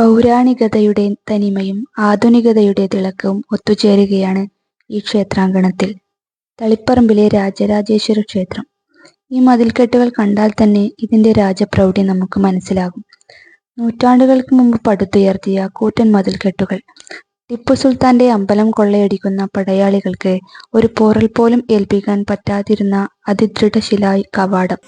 പൗരാണികതയുടെ തനിമയും ആധുനികതയുടെ തിളക്കവും ഒത്തുചേരുകയാണ് ഈ ക്ഷേത്രാങ്കണത്തിൽ. തളിപ്പറമ്പിലെ രാജരാജേശ്വര ക്ഷേത്രം. ഈ മതിൽക്കെട്ടുകൾ കണ്ടാൽ തന്നെ ഇതിന്റെ രാജപ്രൗഢി നമുക്ക് മനസ്സിലാകും. നൂറ്റാണ്ടുകൾക്ക് മുമ്പ് പടുത്തുയർത്തിയ കൂറ്റൻ മതിൽക്കെട്ടുകൾ. ടിപ്പു സുൽത്താന്റെ അമ്പലം കൊള്ളയടിക്കുന്ന പടയാളികൾക്ക് ഒരു പോറൽ പോലും ഏൽപ്പിക്കാൻ പറ്റാതിരുന്ന അതിദൃഢശിലാ കവാടം.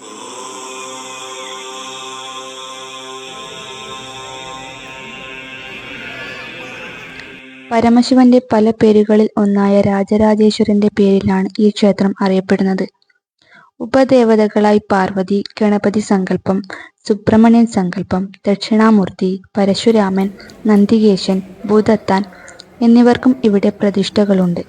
പരമശിവന്റെ പല പേരുകളിൽ ഒന്നായ രാജരാജേശ്വരന്റെ പേരിലാണ് ഈ ക്ഷേത്രം അറിയപ്പെടുന്നത്. ഉപദേവതകളായി പാർവതി, ഗണപതി സങ്കല്പം, സുബ്രഹ്മണ്യൻ സങ്കല്പം, ദക്ഷിണാമൂർത്തി, പരശുരാമൻ, നന്ദികേശൻ ഭൂതത്താൻ എന്നിവർക്കും ഇവിടെ പ്രതിഷ്ഠകളുണ്ട്.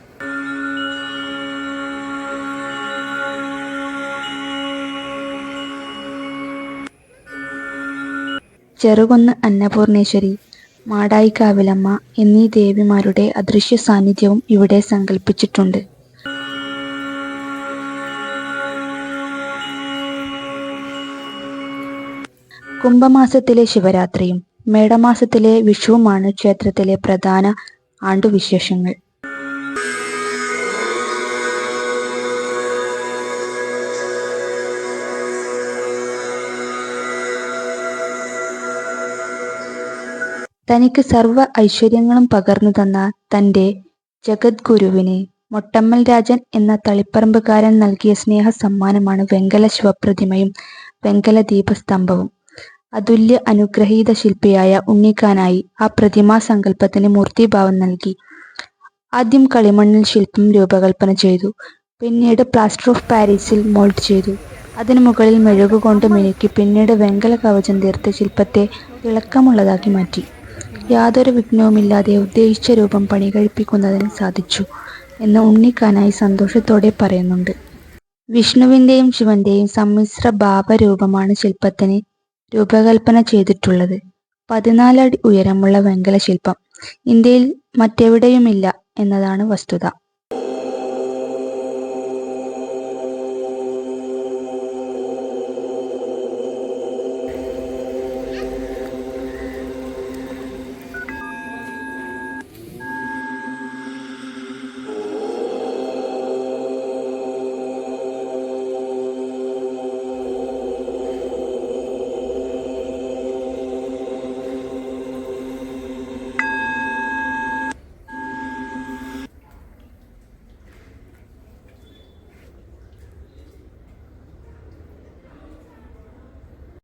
ചെറുകുന്ന് അന്നപൂർണേശ്വരി, മാടായിക്കാവിലമ്മ എന്നീ ദേവിമാരുടെ അദൃശ്യ സാന്നിധ്യവും ഇവിടെ സങ്കല്പിച്ചിട്ടുണ്ട്. കുംഭമാസത്തിലെ ശിവരാത്രിയും മേടമാസത്തിലെ വിഷുവുമാണ് ക്ഷേത്രത്തിലെ പ്രധാന ആണ്ടുവിശേഷങ്ങൾ. തനിക്ക് സർവ ഐശ്വര്യങ്ങളും പകർന്നു തന്ന തന്റെ ജഗദ്ഗുരുവിന് മൊട്ടമ്മൽ രാജൻ എന്ന തളിപ്പറമ്പുകാരൻ നൽകിയ സ്നേഹ സമ്മാനമാണ് വെങ്കല ശിവപ്രതിമയും വെങ്കല ദീപസ്തംഭവും. അതുല്യ അനുഗ്രഹീത ശില്പിയായ ഉണ്ണിക്കാനായി ആ പ്രതിമാ സങ്കല്പത്തിന് മൂർത്തിഭാവം നൽകി. ആദ്യം കളിമണ്ണിൽ ശില്പം രൂപകൽപ്പന ചെയ്തു. പിന്നീട് പ്ലാസ്റ്റർ ഓഫ് പാരീസിൽ മോൾഡ് ചെയ്തു. അതിനു മുകളിൽ മെഴുകുകൊണ്ട് മിനുക്കി പിന്നീട് വെങ്കല കവചം തീർത്ത് ശില്പത്തെ തിളക്കമുള്ളതാക്കി മാറ്റി. യാതൊരു വിഘ്നവുമില്ലാതെ ഉദ്ദേശിച്ച രൂപം പണി കഴിപ്പിക്കുന്നതിന് സാധിച്ചു എന്ന് ഉണ്ണിക്കാനായി സന്തോഷത്തോടെ പറയുന്നുണ്ട്. വിഷ്ണുവിന്റെയും ശിവന്റെയും സമ്മിശ്ര ഭാവരൂപമാണ് ശില്പത്തിന് രൂപകൽപ്പന ചെയ്തിട്ടുള്ളത്. പതിനാലടി ഉയരമുള്ള വെങ്കല ശില്പം ഇന്ത്യയിൽ മറ്റെവിടെയുമില്ല എന്നതാണ് വസ്തുത.